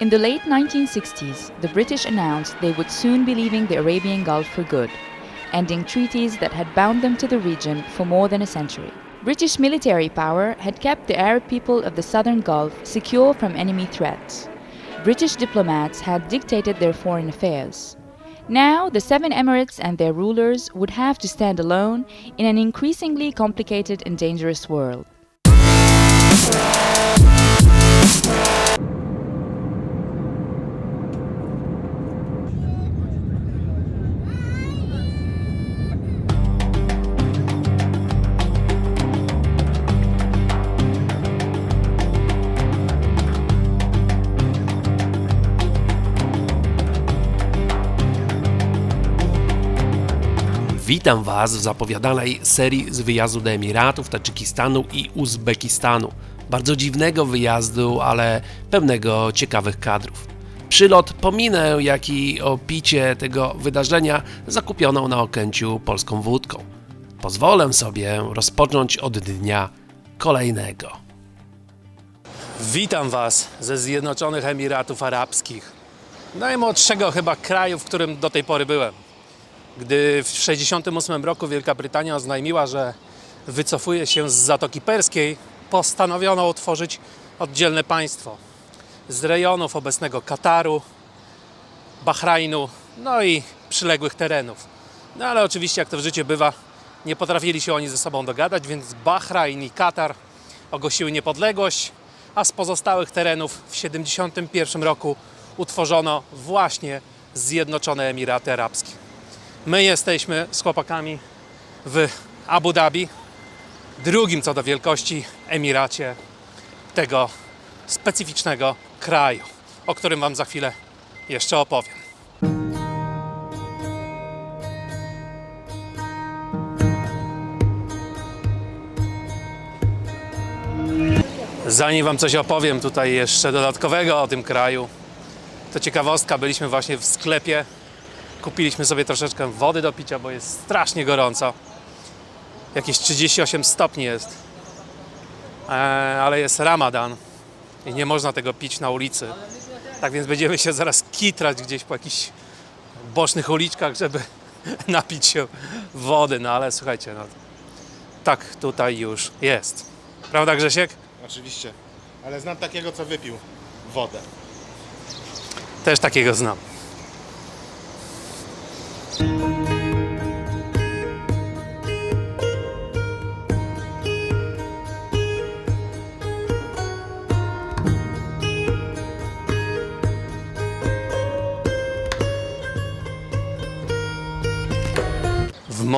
In the late 1960s, the British announced they would soon be leaving the Arabian Gulf for good, ending treaties that had bound them to the region for more than a century. British military power had kept the Arab people of the southern Gulf secure from enemy threats. British diplomats had dictated their foreign affairs. Now, the seven emirates and their rulers would have to stand alone in an increasingly complicated and dangerous world. Witam Was w zapowiadanej serii z wyjazdu do Emiratów, Tadżykistanu i Uzbekistanu. Bardzo dziwnego wyjazdu, ale pełnego ciekawych kadrów. Przylot pominę, jak i opicie tego wydarzenia zakupioną na Okęciu polską wódką. Pozwolę sobie rozpocząć od dnia kolejnego. Witam Was ze Zjednoczonych Emiratów Arabskich. Najmłodszego chyba kraju, w którym do tej pory byłem gdy w 1968 roku Wielka Brytania oznajmiła, że wycofuje się z Zatoki Perskiej, postanowiono utworzyć oddzielne państwo z rejonów obecnego Kataru, Bahrajnu, no i przyległych terenów. No ale oczywiście, jak to w życiu bywa, nie potrafili się oni ze sobą dogadać, więc Bahrajn i Katar ogłosiły niepodległość, a z pozostałych terenów w 1971 roku utworzono właśnie Zjednoczone Emiraty Arabskie. My jesteśmy z chłopakami w Abu Dhabi, drugim co do wielkości Emiracie tego specyficznego kraju, o którym Wam za chwilę jeszcze opowiem. Zanim Wam coś opowiem tutaj jeszcze dodatkowego o tym kraju, to ciekawostka, byliśmy właśnie w sklepie Kupiliśmy sobie troszeczkę wody do picia, bo jest strasznie gorąco. Jakieś 38 stopni jest. E, ale jest ramadan i nie można tego pić na ulicy. Tak więc będziemy się zaraz kitrać gdzieś po jakichś bocznych uliczkach, żeby napić się wody. No ale słuchajcie, no, tak tutaj już jest. Prawda Grzesiek? Oczywiście. Ale znam takiego, co wypił wodę. Też takiego znam.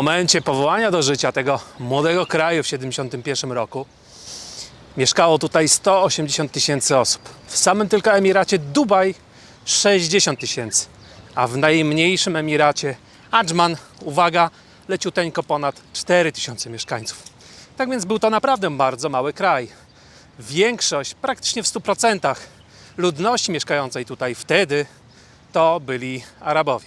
Momencie powołania do życia tego młodego kraju w 1971 roku mieszkało tutaj 180 tysięcy osób. W samym tylko Emiracie Dubaj 60 tysięcy, a w najmniejszym Emiracie Adżman, uwaga, leciuteńko ponad 4 tysiące mieszkańców. Tak więc był to naprawdę bardzo mały kraj. Większość, praktycznie w 100% ludności mieszkającej tutaj wtedy to byli Arabowie.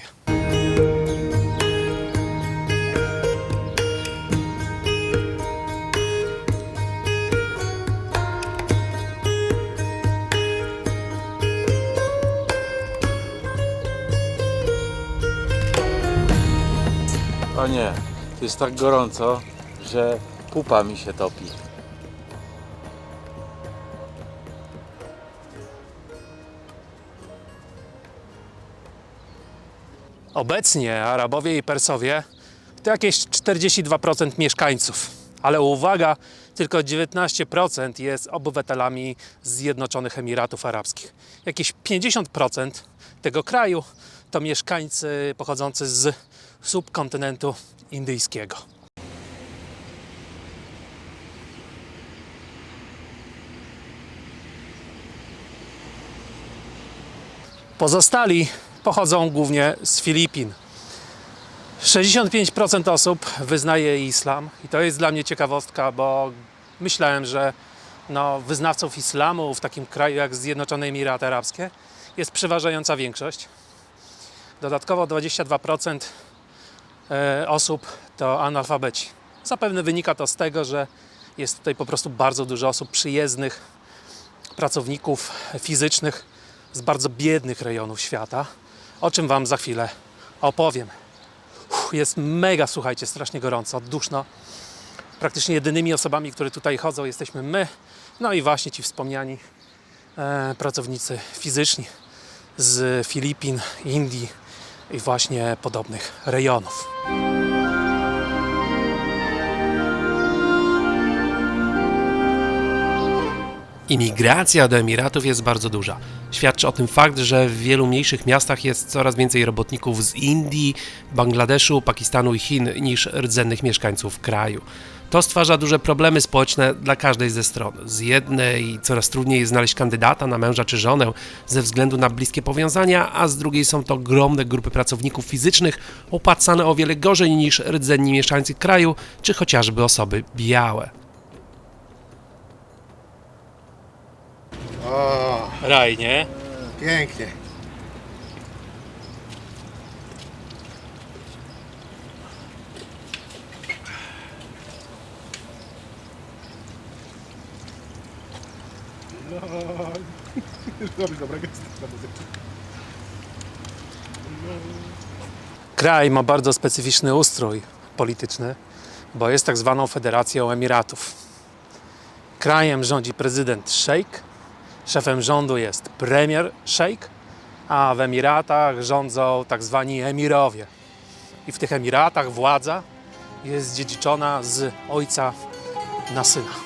Nie, to jest tak gorąco, że pupa mi się topi. Obecnie Arabowie i Persowie to jakieś 42% mieszkańców, ale uwaga, tylko 19% jest obywatelami Zjednoczonych Emiratów Arabskich. Jakieś 50% tego kraju to mieszkańcy pochodzący z subkontynentu indyjskiego. Pozostali pochodzą głównie z Filipin. 65% osób wyznaje islam i to jest dla mnie ciekawostka, bo myślałem, że no, wyznawców islamu w takim kraju jak Zjednoczone Emiraty Arabskie jest przeważająca większość. Dodatkowo 22% e, osób to analfabeci. Zapewne wynika to z tego, że jest tutaj po prostu bardzo dużo osób przyjezdnych, pracowników fizycznych z bardzo biednych rejonów świata, o czym Wam za chwilę opowiem. Jest mega, słuchajcie, strasznie gorąco, duszno. Praktycznie jedynymi osobami, które tutaj chodzą, jesteśmy my, no i właśnie ci wspomniani e, pracownicy fizyczni z Filipin, Indii i właśnie podobnych rejonów. Imigracja do Emiratów jest bardzo duża. Świadczy o tym fakt, że w wielu mniejszych miastach jest coraz więcej robotników z Indii, Bangladeszu, Pakistanu i Chin niż rdzennych mieszkańców kraju. To stwarza duże problemy społeczne dla każdej ze stron. Z jednej coraz trudniej jest znaleźć kandydata na męża czy żonę ze względu na bliskie powiązania, a z drugiej są to ogromne grupy pracowników fizycznych opłacane o wiele gorzej niż rdzenni mieszkańcy kraju czy chociażby osoby białe. O, Raj, nie? pięknie. Dobra, Kraj ma bardzo specyficzny ustrój polityczny, bo jest tak zwaną Federacją Emiratów. Krajem rządzi prezydent szejk, szefem rządu jest premier szejk, a w Emiratach rządzą tak zwani emirowie. I w tych Emiratach władza jest dziedziczona z ojca na syna.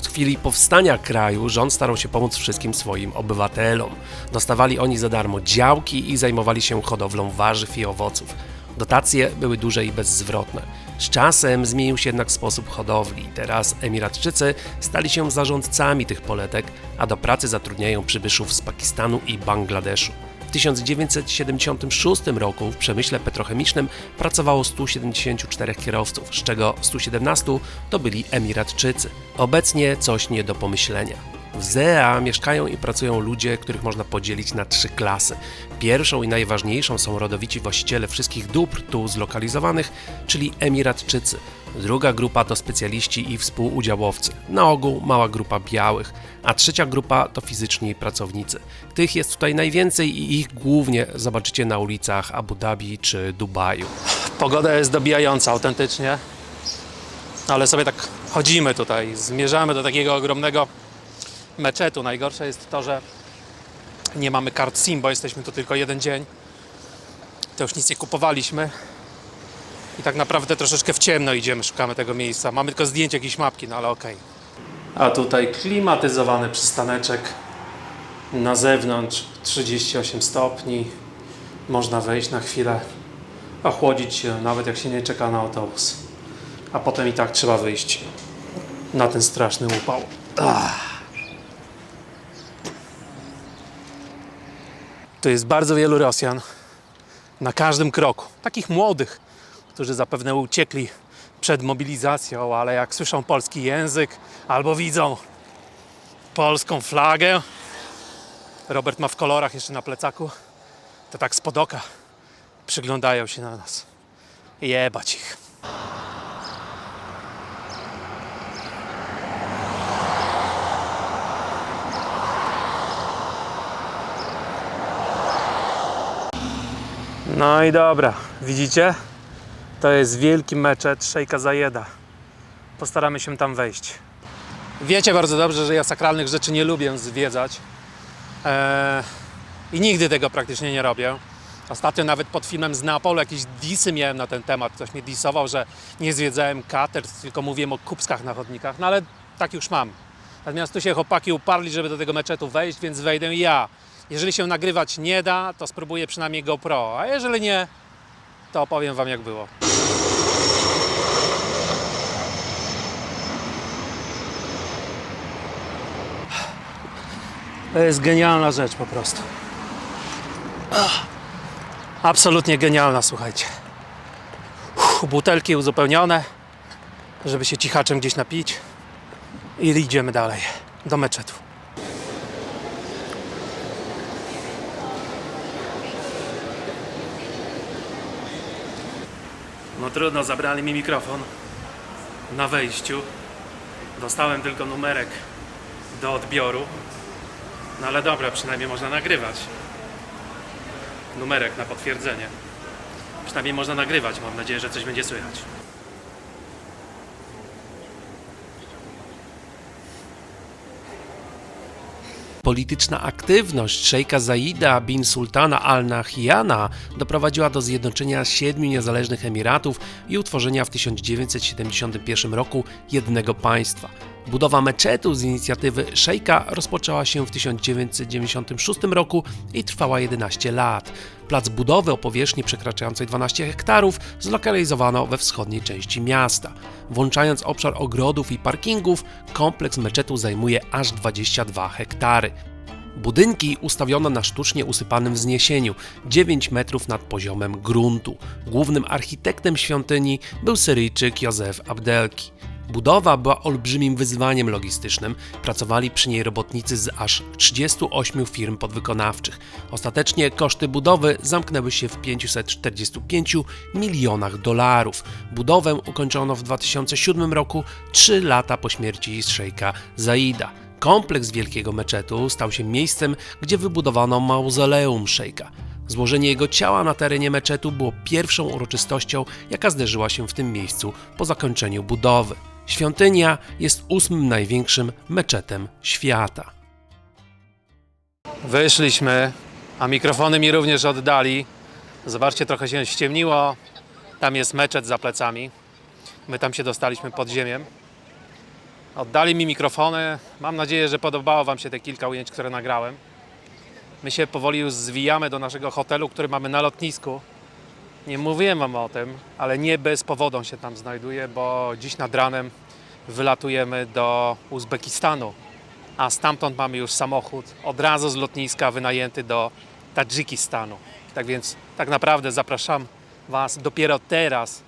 Od chwili powstania kraju rząd starał się pomóc wszystkim swoim obywatelom. Dostawali oni za darmo działki i zajmowali się hodowlą warzyw i owoców. Dotacje były duże i bezzwrotne. Z czasem zmienił się jednak sposób hodowli. Teraz Emiratczycy stali się zarządcami tych poletek, a do pracy zatrudniają przybyszów z Pakistanu i Bangladeszu. W 1976 roku w przemyśle petrochemicznym pracowało 174 kierowców, z czego 117 to byli Emiratczycy. Obecnie coś nie do pomyślenia. W ZEA mieszkają i pracują ludzie, których można podzielić na trzy klasy. Pierwszą i najważniejszą są rodowici właściciele wszystkich dóbr tu zlokalizowanych, czyli Emiratczycy. Druga grupa to specjaliści i współudziałowcy, na ogół mała grupa białych, a trzecia grupa to fizyczni pracownicy. Tych jest tutaj najwięcej i ich głównie zobaczycie na ulicach Abu Dhabi czy Dubaju. Pogoda jest dobijająca autentycznie, ale sobie tak chodzimy tutaj, zmierzamy do takiego ogromnego meczetu. Najgorsze jest to, że nie mamy kart SIM, bo jesteśmy tu tylko jeden dzień. To już nic nie kupowaliśmy. I tak naprawdę troszeczkę w ciemno idziemy, szukamy tego miejsca. Mamy tylko zdjęcie jakiejś mapki, no ale okej. A tutaj klimatyzowany przystaneczek. Na zewnątrz 38 stopni. Można wejść na chwilę, ochłodzić się, nawet jak się nie czeka na autobus. A potem i tak trzeba wyjść na ten straszny upał. Ach. Tu jest bardzo wielu Rosjan na każdym kroku. Takich młodych, którzy zapewne uciekli przed mobilizacją, ale jak słyszą polski język albo widzą polską flagę, Robert ma w kolorach jeszcze na plecaku, to tak z podoka przyglądają się na nas. Jebać ich. No i dobra, widzicie? To jest wielki meczet Szejka Zajeda. Postaramy się tam wejść. Wiecie bardzo dobrze, że ja sakralnych rzeczy nie lubię zwiedzać. Eee, I nigdy tego praktycznie nie robię. Ostatnio nawet pod filmem z Neapolu jakieś disy miałem na ten temat. Ktoś mnie disował, że nie zwiedzałem katedr, tylko mówiłem o kubskach na chodnikach. No ale tak już mam. Natomiast tu się chłopaki uparli, żeby do tego meczetu wejść, więc wejdę ja. Jeżeli się nagrywać nie da, to spróbuję przynajmniej GoPro, a jeżeli nie, to opowiem Wam jak było. To jest genialna rzecz po prostu. Ach, Absolutnie genialna, słuchajcie. Butelki uzupełnione, żeby się cichaczem gdzieś napić. I idziemy dalej do meczetu. No trudno, zabrali mi mikrofon na wejściu. Dostałem tylko numerek do odbioru. No ale dobra, przynajmniej można nagrywać. Numerek na potwierdzenie. Przynajmniej można nagrywać. Mam nadzieję, że coś będzie słychać. Polityczna aktywność szejka Zaida bin Sultana Al Nahyana doprowadziła do zjednoczenia siedmiu niezależnych emiratów i utworzenia w 1971 roku jednego państwa. Budowa meczetu z inicjatywy szejka rozpoczęła się w 1996 roku i trwała 11 lat. Plac budowy o powierzchni przekraczającej 12 hektarów zlokalizowano we wschodniej części miasta. Włączając obszar ogrodów i parkingów, kompleks meczetu zajmuje aż 22 hektary. Budynki ustawiono na sztucznie usypanym wzniesieniu 9 metrów nad poziomem gruntu. Głównym architektem świątyni był Syryjczyk Józef Abdelki. Budowa była olbrzymim wyzwaniem logistycznym. Pracowali przy niej robotnicy z aż 38 firm podwykonawczych. Ostatecznie koszty budowy zamknęły się w 545 milionach dolarów. Budowę ukończono w 2007 roku, 3 lata po śmierci szejka Zaida. Kompleks wielkiego meczetu stał się miejscem, gdzie wybudowano mauzoleum szejka. Złożenie jego ciała na terenie meczetu było pierwszą uroczystością, jaka zdarzyła się w tym miejscu po zakończeniu budowy. Świątynia jest ósmym największym meczetem świata. Wyszliśmy, a mikrofony mi również oddali. Zobaczcie, trochę się ściemniło. Tam jest meczet za plecami. My tam się dostaliśmy pod ziemię. Oddali mi mikrofony. Mam nadzieję, że podobało Wam się te kilka ujęć, które nagrałem. My się powoli już zwijamy do naszego hotelu, który mamy na lotnisku. Nie mówiłem Wam o tym, ale nie bez powodu się tam znajduje, bo dziś nad ranem wylatujemy do Uzbekistanu a stamtąd mamy już samochód od razu z lotniska wynajęty do Tadżykistanu. Tak więc tak naprawdę zapraszam Was dopiero teraz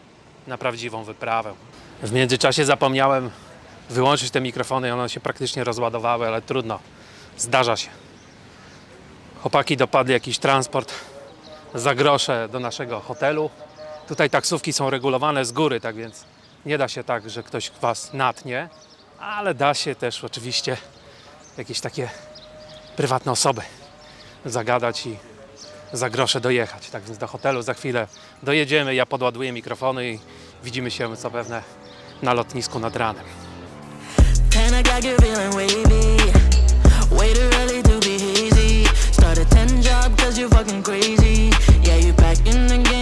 na prawdziwą wyprawę. W międzyczasie zapomniałem wyłączyć te mikrofony i one się praktycznie rozładowały, ale trudno, zdarza się. Chłopaki dopadli jakiś transport za grosze do naszego hotelu. Tutaj taksówki są regulowane z góry, tak więc nie da się tak, że ktoś Was natnie, ale da się też oczywiście jakieś takie prywatne osoby zagadać i za grosze dojechać. Tak więc do hotelu za chwilę dojedziemy, ja podładuję mikrofony i widzimy się zapewne na lotnisku nad ranem. A 10 job cause you're fucking crazy. Yeah, you back in the game